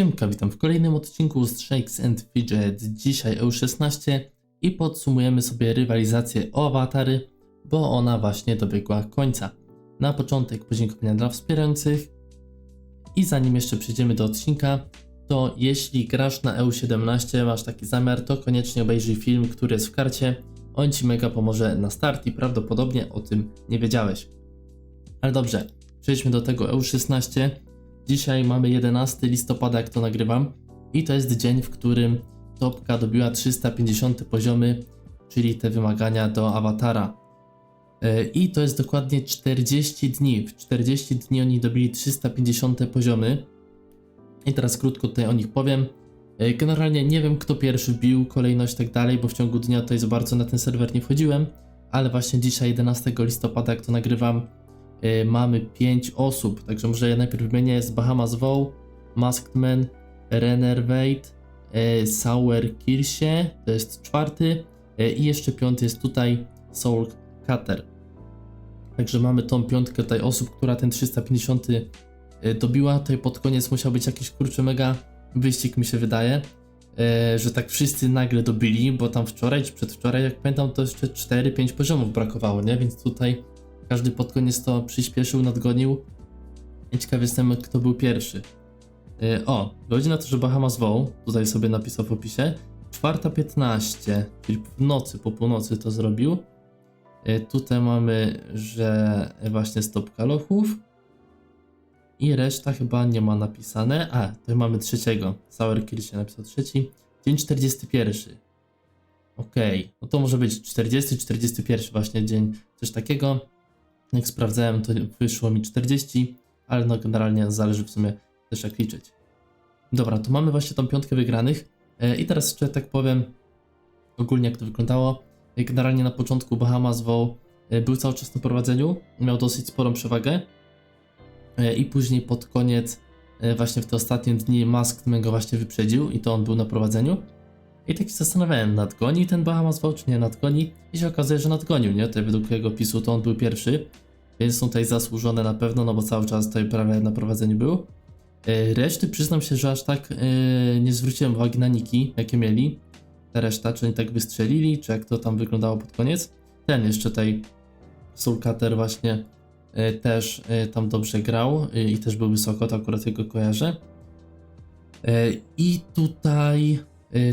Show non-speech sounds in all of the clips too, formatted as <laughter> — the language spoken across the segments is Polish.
Siemka, witam w kolejnym odcinku z Shakes and Fidget. Dzisiaj EU16 i podsumujemy sobie rywalizację o awatary, bo ona właśnie dobiegła końca. Na początek podziękowania dla wspierających i zanim jeszcze przejdziemy do odcinka, to jeśli grasz na EU17, masz taki zamiar, to koniecznie obejrzyj film, który jest w karcie. On Ci mega pomoże na start i prawdopodobnie o tym nie wiedziałeś. Ale dobrze, przejdźmy do tego EU16. Dzisiaj mamy 11 listopada, jak to nagrywam, i to jest dzień, w którym topka dobiła 350 poziomy, czyli te wymagania do awatara. E, I to jest dokładnie 40 dni. W 40 dni oni dobili 350 poziomy. I teraz krótko tutaj o nich powiem. E, Generalnie nie wiem, kto pierwszy wbił kolejność i tak dalej, bo w ciągu dnia tutaj za bardzo na ten serwer nie wchodziłem, ale właśnie dzisiaj, 11 listopada, jak to nagrywam, y, mamy 5 osób, także może ja najpierw wymienię, jest Bahamas Vow, Man, Renner Wade, y, Sauer Kirsie, to jest czwarty y, i jeszcze piąty jest tutaj Soul Cutter. Także mamy tą piątkę tutaj osób, która ten 350 y, dobiła, tutaj pod koniec musiał być jakiś kurczę mega wyścig mi się wydaje, że tak wszyscy nagle dobili, bo tam wczoraj czy przedwczoraj, jak pamiętam, to jeszcze 4-5 poziomów brakowało, nie? Więc tutaj każdy pod koniec to przyspieszył, nadgonił. I ciekaw jestem, kto był pierwszy. Yy, o, wychodzi na to, że Bahamas Vow, tutaj sobie napisał w opisie, 4.15, czyli w nocy, po północy to zrobił. Yy, tutaj mamy, że właśnie stopka lochów. I reszta chyba nie ma napisane. A, tutaj mamy trzeciego. Sour Kill się napisał trzeci. Dzień 41. Okej, no to może być 40, 41 właśnie dzień, coś takiego. Jak sprawdzałem, to wyszło mi 40, ale no generalnie zależy w sumie też jak liczyć. Dobra, to mamy właśnie tą piątkę wygranych. E, I teraz jeszcze tak powiem ogólnie jak to wyglądało. E, Generalnie na początku Bahamas Vow e, był cały czas na prowadzeniu, miał dosyć sporą przewagę. I później pod koniec, właśnie w te ostatnie dni, Man go właśnie wyprzedził i to on był na prowadzeniu. I tak się zastanawiałem, nadgoni ten Bahamas Vow, czy nie nadgoni? I się okazuje, że nadgonił, nie? Tutaj według jego pisu to on był pierwszy, więc są tutaj zasłużone na pewno, no bo cały czas tutaj prawie na prowadzeniu był. E, Reszty przyznam się, że aż tak e, nie zwróciłem uwagi na niki, jakie mieli. Ta reszta, czy oni tak wystrzelili, czy jak to tam wyglądało pod koniec. Ten jeszcze tutaj Soul Cutter właśnie e, też tam dobrze grał i też był wysoko, to akurat jego kojarzę. I tutaj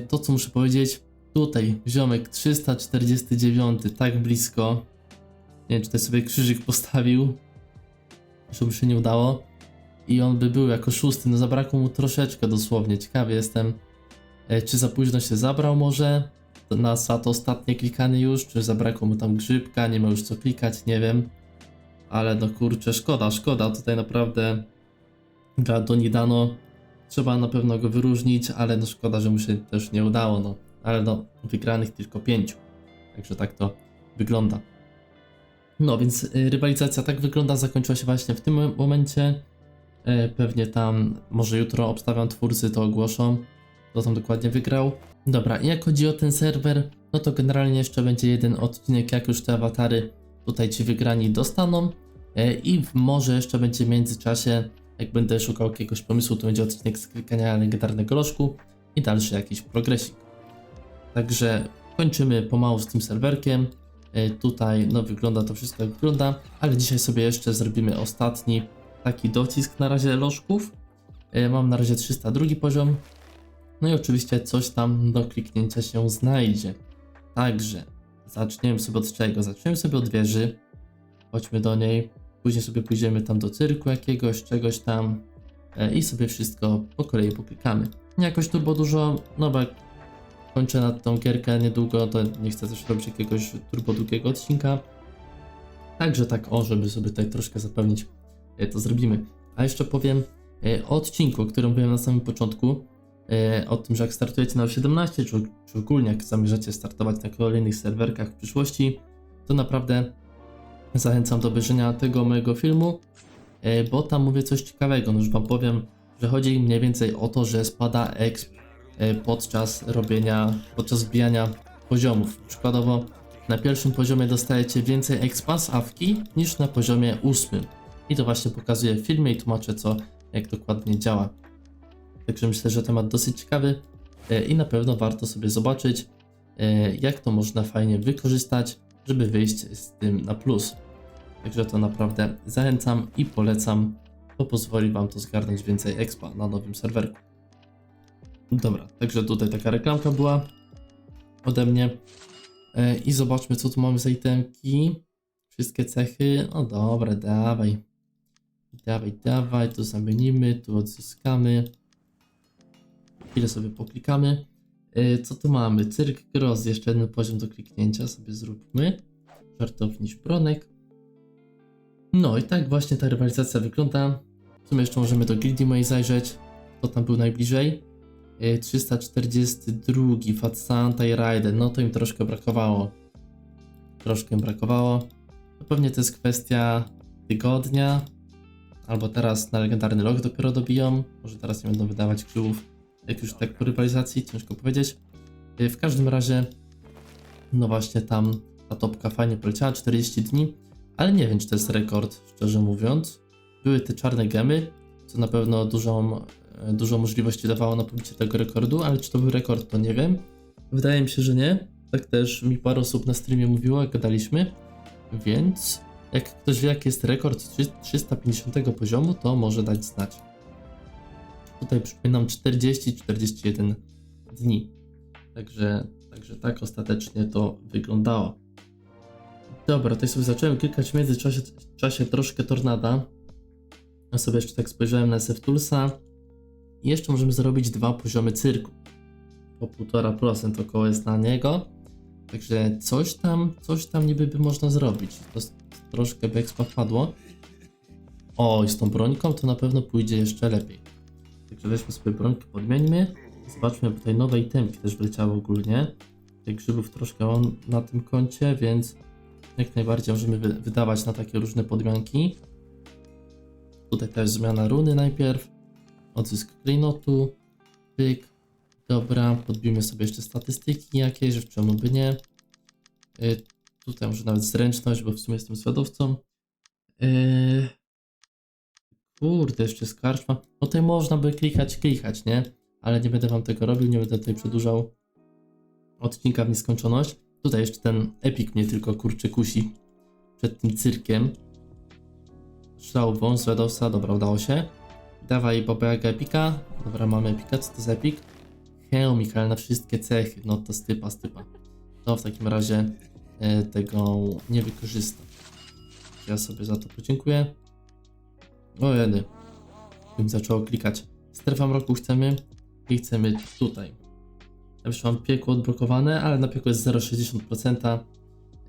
to, co muszę powiedzieć, tutaj ziomek 349, tak blisko. Nie wiem, czy tutaj sobie krzyżyk postawił, żeby się nie udało. I on by był jako szósty, no zabrakło mu troszeczkę dosłownie. Ciekawy jestem, e, czy za późno się zabrał może na SAT ostatnie klikanie już, czy zabrakło mu tam grzybka, nie ma już co klikać, nie wiem. Ale no kurczę, szkoda, szkoda, tutaj naprawdę dla Donidano trzeba na pewno go wyróżnić, ale no szkoda, że mu się też nie udało, no. Ale no, wygranych tylko pięciu. Także tak to wygląda. No więc y, rywalizacja tak wygląda, zakończyła się właśnie w tym momencie. E, Pewnie tam, może jutro obstawiam twórcy, to ogłoszą, kto tam dokładnie wygrał. Dobra, i jak chodzi o ten serwer, no to generalnie jeszcze będzie jeden odcinek, jak już te awatary tutaj ci wygrani dostaną. E, I może jeszcze będzie w międzyczasie, jak będę szukał jakiegoś pomysłu, to będzie odcinek z klikania legendarnego lożku i dalszy jakiś progresik. Także kończymy pomału z tym serwerkiem. E, Tutaj no wygląda to wszystko jak wygląda, ale dzisiaj sobie jeszcze zrobimy ostatni taki docisk na razie lożków. E, Mam na razie 302 poziom. No i oczywiście coś tam do kliknięcia się znajdzie. Także zaczniemy sobie od czego? Zaczniemy sobie od wieży. Chodźmy do niej. Później sobie pójdziemy tam do cyrku jakiegoś, czegoś tam. e, I sobie wszystko po kolei poklikamy. Jakoś turbo dużo, no bo kończę na tą gierkę niedługo, to nie chcę też robić jakiegoś turbo długiego odcinka. Także tak, o, żeby sobie tutaj troszkę zapewnić, e, to zrobimy. A jeszcze powiem e, o odcinku, o którym mówiłem na samym początku, o tym, że jak startujecie na 17, czy, czy ogólnie jak zamierzacie startować na kolejnych serwerkach w przyszłości, to naprawdę zachęcam do obejrzenia tego mojego filmu, e, bo tam mówię coś ciekawego. No już wam powiem, że chodzi mniej więcej o to, że spada exp e, podczas robienia, podczas wbijania poziomów. Przykładowo na pierwszym poziomie dostajecie więcej expa z awki niż na poziomie ósmym. I to właśnie pokazuję w filmie i tłumaczę co, jak dokładnie działa. Także myślę, że temat dosyć ciekawy e, i na pewno warto sobie zobaczyć, jak to można fajnie wykorzystać, żeby wyjść z tym na plus. Także to naprawdę zachęcam i polecam, bo pozwoli Wam to zgarnąć więcej expa na nowym serwerku. Dobra, także tutaj taka reklamka była ode mnie. E, I zobaczmy, co tu mamy za itemki. Wszystkie cechy. O dobra, dawaj. Dawaj, dawaj, tu zamienimy, tu odzyskamy. Chwilę sobie poklikamy. E, Co tu mamy? Cyrk Gross, jeszcze jeden poziom do kliknięcia sobie zróbmy. Żartowniś Bronek. No i tak właśnie ta rywalizacja wygląda. W sumie jeszcze możemy do gildii mojej zajrzeć. Kto tam był najbliżej? E, 342 Fat Santa i Raiden. No to im troszkę brakowało. Troszkę im brakowało. To pewnie to jest kwestia tygodnia. Albo teraz na legendarny log dopiero dobiją. Może teraz nie będą wydawać grzybów. Jak już tak po rywalizacji, ciężko powiedzieć. E, W każdym razie, no właśnie tam ta topka fajnie poleciała, 40 dni. Ale nie wiem, czy to jest rekord, szczerze mówiąc. Były te czarne gemy, co na pewno dużą, e, dużą możliwość dawało na pobicie tego rekordu, ale czy to był rekord, to nie wiem. Wydaje mi się, że nie. Tak też mi parę osób na streamie mówiło, jak gadaliśmy. Więc jak ktoś wie, jaki jest rekord trzy- 350 poziomu, to może dać znać. Tutaj przypominam 40-41 dni. Także, także tak ostatecznie to wyglądało. Dobra, tutaj sobie zacząłem klikać w międzyczasie czasie troszkę tornada. Ja sobie jeszcze tak spojrzałem na SF Toolsa. I jeszcze możemy zrobić dwa poziomy cyrku. Po 1,5% około jest na niego. Także coś tam, coś tam niby by można zrobić. To troszkę by expa wpadło. O, i z tą brońką to na pewno pójdzie jeszcze lepiej. Także weźmy sobie brońkę, podmieńmy. Zobaczmy, tutaj nowe itemki też wleciały ogólnie. Tych grzybów troszkę mam na tym koncie, więc jak najbardziej możemy wy- wydawać na takie różne podmianki. Tutaj też zmiana runy najpierw. Odzysk klejnotu. Pyk. Dobra, podbijmy sobie jeszcze statystyki jakieś, czemu by nie. Y, tutaj może nawet zręczność, bo w sumie jestem zwiadowcą. Y, kurde, jeszcze skarżma. No tutaj można by klikać, klikać, nie? Ale nie będę wam tego robił, nie będę tutaj przedłużał odcinka w nieskończoność. Tutaj jeszcze ten epik mnie tylko kurczy kusi przed tym cyrkiem. Szlał wąs, zwiadowca, dobra, udało się. Dawaj Bobeaga epika. Dobra, mamy epika, co to za epik? Hełmik, ale na wszystkie cechy, no to stypa, stypa. To w takim razie e, tego nie wykorzystam. Ja sobie za to podziękuję. O jedy. Bym zaczęło klikać. Strefa mroku chcemy i chcemy tutaj. Ja już mam piekło odblokowane, ale na piekło jest 0,60%,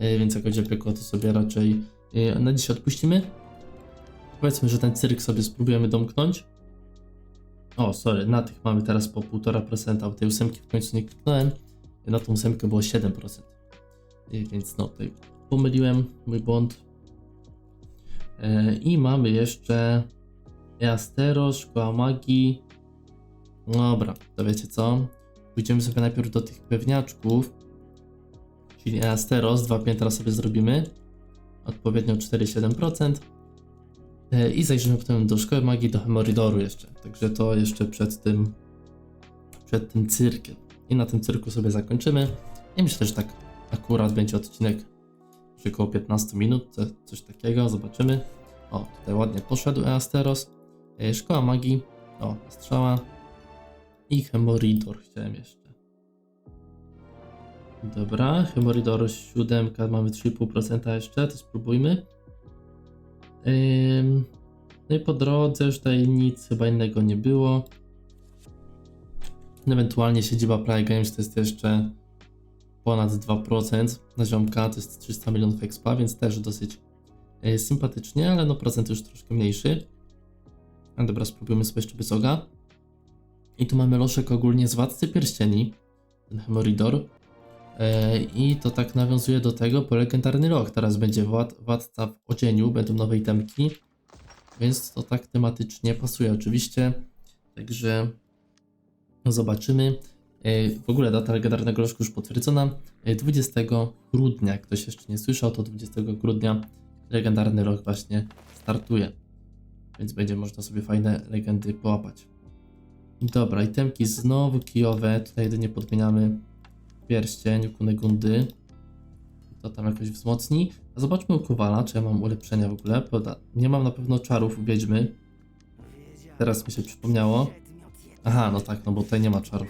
yy, więc jak będzie piekło, to sobie raczej yy, na dzisiaj odpuścimy. Powiedzmy, że ten cyrk sobie spróbujemy domknąć. O, sorry, na tych mamy teraz po 1,5%, a tej ósemki w końcu nie kliknąłem. Na tą ósemkę było 7%. Yy, więc no, tutaj pomyliłem mój błąd. I mamy jeszcze Easteros, Szkoła Magii. Dobra, to wiecie co? Pójdziemy sobie najpierw do tych pewniaczków, czyli Easteros, dwa piętra sobie zrobimy, odpowiednio 4,7% E, i zajrzymy potem do Szkoły Magii, do Hemoridoru jeszcze, także to jeszcze przed tym, przed tym cyrkiem. I na tym cyrku sobie zakończymy. I myślę, że tak akurat będzie odcinek przy około 15 minut, co- coś takiego, zobaczymy. O, tutaj ładnie poszedł Easteros, E, Szkoła Magii, o, strzała, i Hemoridor chciałem jeszcze. Dobra, Hemoridor 7, mamy 3,5% jeszcze, to spróbujmy. Ym, no i po drodze już tutaj nic chyba innego nie było. Ewentualnie siedziba Play Games to jest jeszcze ponad 2% na ziomka, to jest 300 milionów expa, więc też dosyć y, sympatycznie, ale no procent już troszkę mniejszy. A dobra, spróbujmy sobie jeszcze bez oga. I tu mamy loszek ogólnie z Władcy Pierścieni, ten Hemoridor. E, I to tak nawiązuje do tego, bo legendarny rok teraz będzie Wład, Władca w odzieniu, będą nowe itemki, więc to tak tematycznie pasuje oczywiście. Także zobaczymy. E, W ogóle data legendarnego lożku już potwierdzona. E, 20 grudnia, jak ktoś jeszcze nie słyszał, to 20 grudnia legendarny rok właśnie startuje. Więc będzie można sobie fajne legendy połapać. Dobra, itemki znowu kijowe. Tutaj jedynie podmieniamy pierścień Kunegundy. To tam jakoś wzmocni. A zobaczmy u Kowala, czy ja mam ulepszenia w ogóle. Nie mam na pewno czarów Wiedźmy. Teraz mi się przypomniało. Aha, no tak, no bo tutaj nie ma czarów.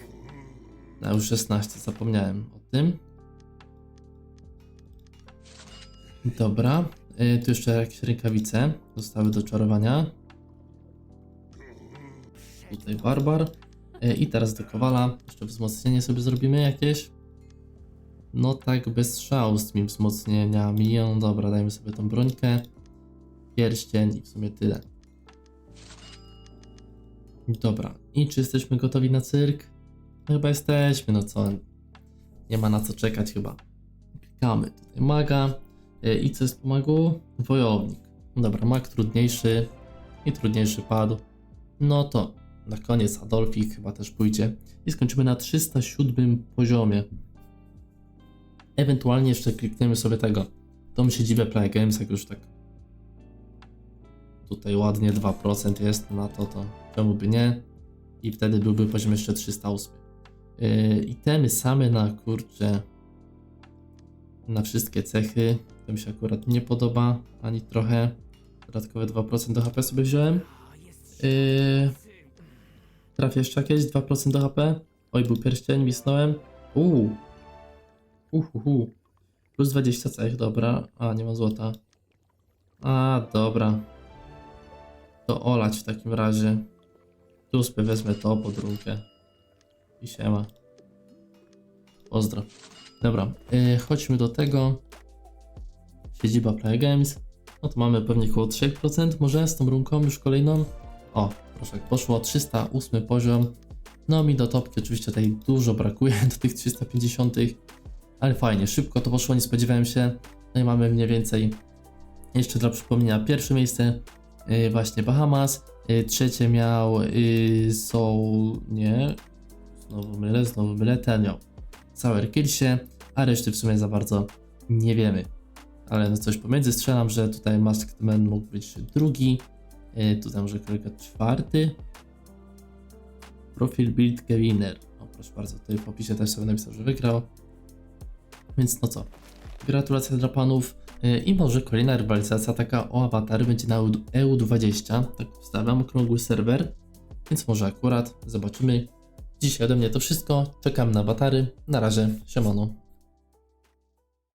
Na już 16, zapomniałem o tym. Dobra, y, tu jeszcze jakieś rękawice zostały do czarowania. Tutaj barbar. Y, I teraz do kowala. Jeszcze wzmocnienie sobie zrobimy jakieś. No tak, bez strzału z tymi wzmocnieniami. No dobra, dajmy sobie tą brońkę. Pierścień i w sumie tyle. Dobra, i czy jesteśmy gotowi na cyrk? No chyba jesteśmy, no co? Nie ma na co czekać chyba. Klikamy tutaj maga. Y, I co jest po magu? Wojownik. Dobra, mag trudniejszy i trudniejszy padł. No to na koniec Adolfik chyba też pójdzie. I skończymy na 307 poziomie. Ewentualnie jeszcze klikniemy sobie tego. To mi się dziwię Play Games, jak już tak tutaj ładnie 2% jest na to, to czemu by nie? I wtedy byłby poziom jeszcze 308. Yy, itemy same na kurcze na wszystkie cechy. To mi się akurat nie podoba ani trochę. Dodatkowe 2% do HP sobie wziąłem. Yy, trafię jeszcze jakieś 2% do HP. Oj, był pierścień, wisnąłem. Uuu. Uhuhu. Plus 20 cech, dobra. A, nie ma złota. A, dobra. To olać w takim razie. Tu sobie wezmę to pod rękę. I siema. Pozdro. Dobra, yy, chodźmy do tego. Siedziba Play Games. No to mamy pewnie około 3%, może z tą runką już kolejną. O, proszę, poszło 308 poziom. No mi do topki oczywiście tutaj dużo brakuje <laughs> do tych 350, ale fajnie, szybko to poszło, nie spodziewałem się. No i mamy mniej więcej, jeszcze dla przypomnienia, pierwsze miejsce yy, właśnie Bahamas, yy, trzecie miał yy, Soul, nie, znowu mylę, znowu mylę, ten miał Sour Kirsie, a reszty w sumie za bardzo nie wiemy. Ale no coś pomiędzy strzelam, że tutaj Masked Man mógł być drugi, yy, tutaj może kolega czwarty. Profil Build Gewinner. O, proszę bardzo, tutaj w opisie też sobie napisał, że wygrał. Więc no co, gratulacje dla panów yy, i może kolejna rywalizacja taka o awatary będzie na EU20, tak wstawiam, okrągły serwer, więc może akurat zobaczymy. Dzisiaj ode mnie to wszystko, czekam na awatary, na razie, siemano.